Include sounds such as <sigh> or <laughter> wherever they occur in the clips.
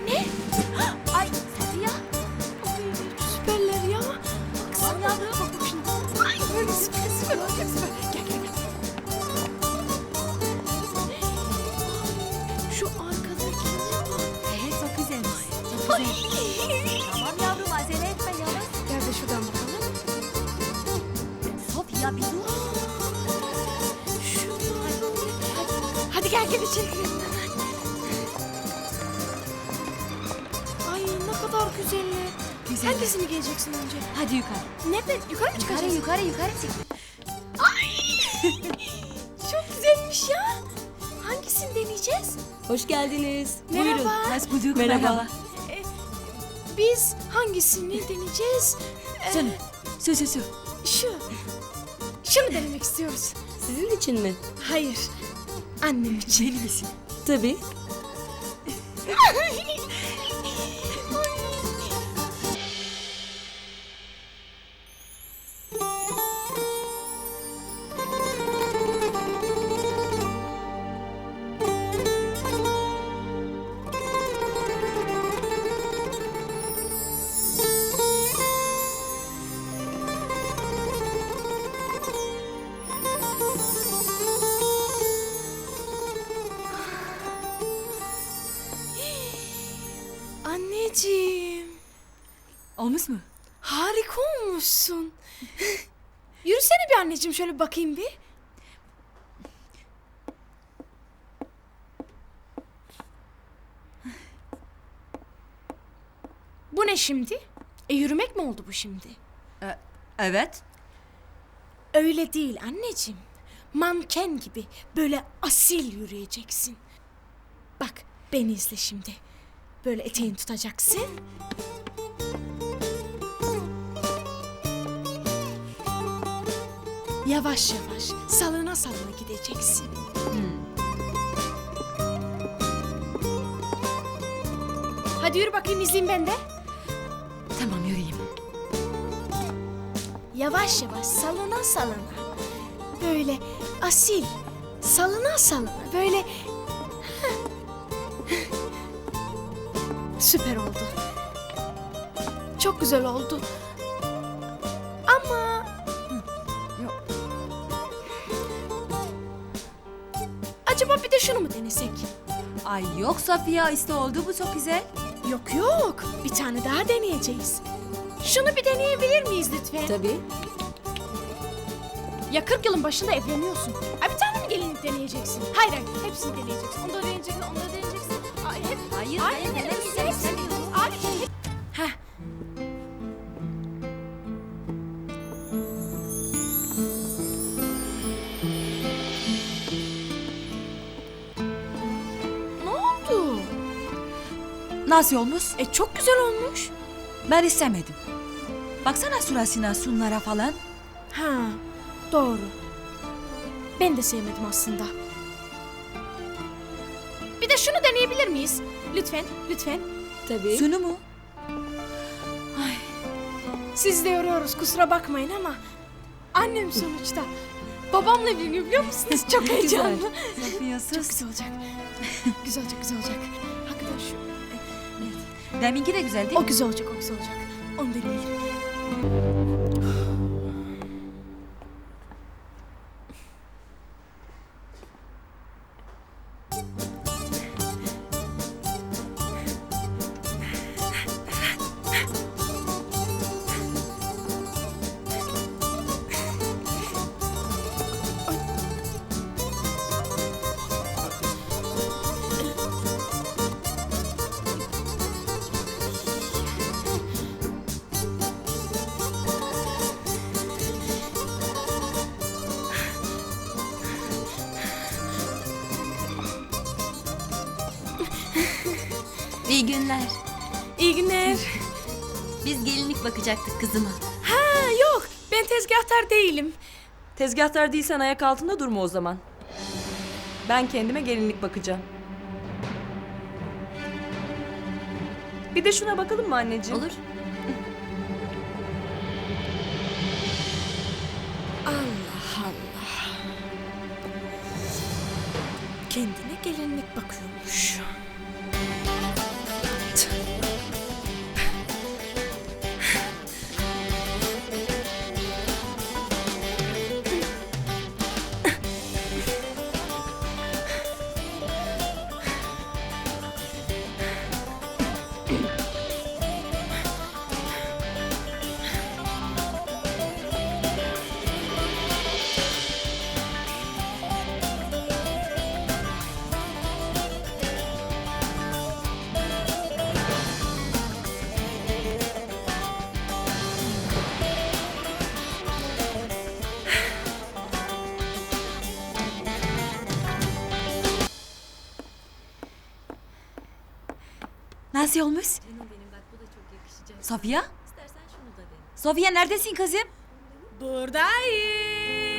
Anne. Ay Safiye. Ay süperler ya. Kızım yavrum. Ay böyle süper süper olacak süper. Gel gel gel. Şu arkadaki ne var? Evet çok güzelmiş. Çok güzel. Tamam yavrum acele etme yavaş. Gel de şuradan bakalım. Sofya bir dur. Şu. Hadi gel gel içeri girelim. Hangisini giyeceksin önce? Hadi yukarı. Ne be? Yukarı mı Yukarı çıkacağız? yukarı yukarı çık. <laughs> Çok güzelmiş ya. Hangisini deneyeceğiz? Hoş geldiniz. Merhaba. Buyurun. Hoş bulduk. Merhaba. Ee, biz hangisini deneyeceğiz? Ee, Canım. Su su su. Şu. Şunu denemek istiyoruz. Sizin için mi? Hayır. Annem için. Deli misin? Tabii. <laughs> Anneciğim. Olmuş mu? Harika olmuşsun. <laughs> Yürüsene bir anneciğim şöyle bakayım bir. Bu ne şimdi? E yürümek mi oldu bu şimdi? Evet. Öyle değil anneciğim. Manken gibi böyle asil yürüyeceksin. Bak beni izle şimdi. Böyle eteğini tutacaksın. Yavaş yavaş salına salına gideceksin. Hadi yürü bakayım izleyeyim ben de. Tamam yürüyeyim. Yavaş yavaş salına salına. Böyle asil. Salına salına. Böyle... Süper oldu. Çok güzel oldu. Ama... Yok. Acaba bir de şunu mu denesek? Ay yok Safiye işte oldu bu çok güzel. Yok yok. Bir tane daha deneyeceğiz. Şunu bir deneyebilir miyiz lütfen? Tabii. Ya 40 yılın başında evleniyorsun. Ay bir tane mi gelinlik deneyeceksin? Hayır hayır hepsini deneyeceksin. Onu da deneyeceksin, onu da deneyeceksin. Nasıl olmuş? E çok güzel olmuş. Ben istemedim. Baksana surasına sunlara falan. Ha, doğru. Ben de sevmedim aslında. Bir de şunu deneyebilir miyiz? Lütfen, lütfen. Tabii. Sunu mu? Siz de yoruyoruz kusura bakmayın ama annem sonuçta. Babamla evleniyor biliyor musunuz? Çok <laughs> heyecanlı. Safiye Çok güzel olacak. güzel olacak, güzel olacak. Hakikaten şu. Deminki de güzel değil O mi? güzel olacak, o güzel olacak. Onu deneyelim. İyi günler. İyi günler. <laughs> Biz gelinlik bakacaktık kızıma. ha yok, ben tezgahtar değilim. Tezgahtar değilsen ayak altında durma o zaman. Ben kendime gelinlik bakacağım. Bir de şuna bakalım mı anneciğim? Olur. Allah Allah. Kendine gelinlik bakıyormuş. Nasıl olmuş? Sofya? Sofya neredesin kızım? Buradayım.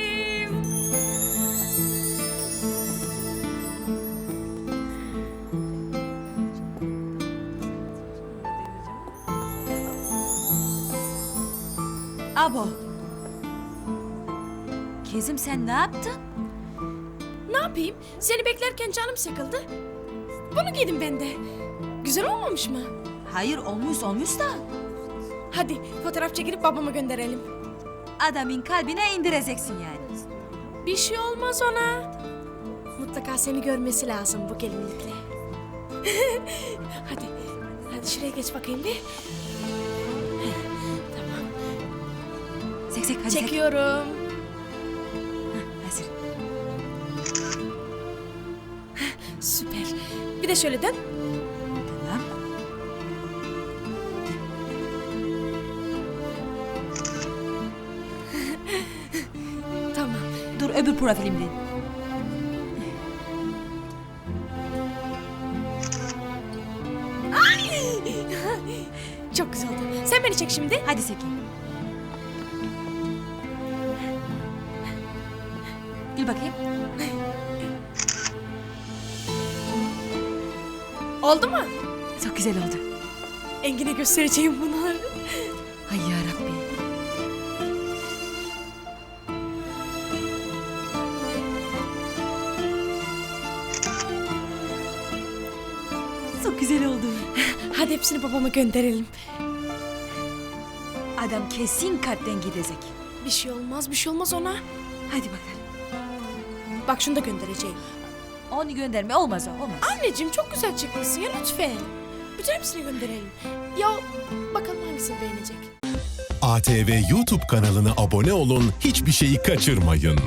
Abo. Kızım sen ne yaptın? Ne yapayım? Seni beklerken canım sıkıldı. Bunu giydim ben de. Güzel olmamış mı? Hayır olmuş olmuş da Hadi fotoğraf çekilip babama gönderelim. adamın kalbine indireceksin yani. Bir şey olmaz ona. Mutlaka seni görmesi lazım bu gelinlikle. <laughs> hadi. Hadi şuraya geç bakayım bir. tamam. Sek sek hadi sek. Çekiyorum. Hazır. Süper. Bir de şöyle dön. Öbür profilimden. Çok güzel oldu. Sen beni çek şimdi. Hadi Seki. Gül bakayım. Oldu mu? Çok güzel oldu. Engin'e göstereceğim bunları. Güzel oldu. Hadi hepsini babama gönderelim. Adam kesin kalpten gidecek. Bir şey olmaz, bir şey olmaz ona. Hadi bakalım. Bak şunu da göndereceğim. Onu gönderme olmaz o olmaz. Anneciğim çok güzel çıkmışsın ya lütfen. Bütün hepsini gönderelim. Ya bakalım hangisini beğenecek. ATV YouTube kanalına abone olun, hiçbir şeyi kaçırmayın.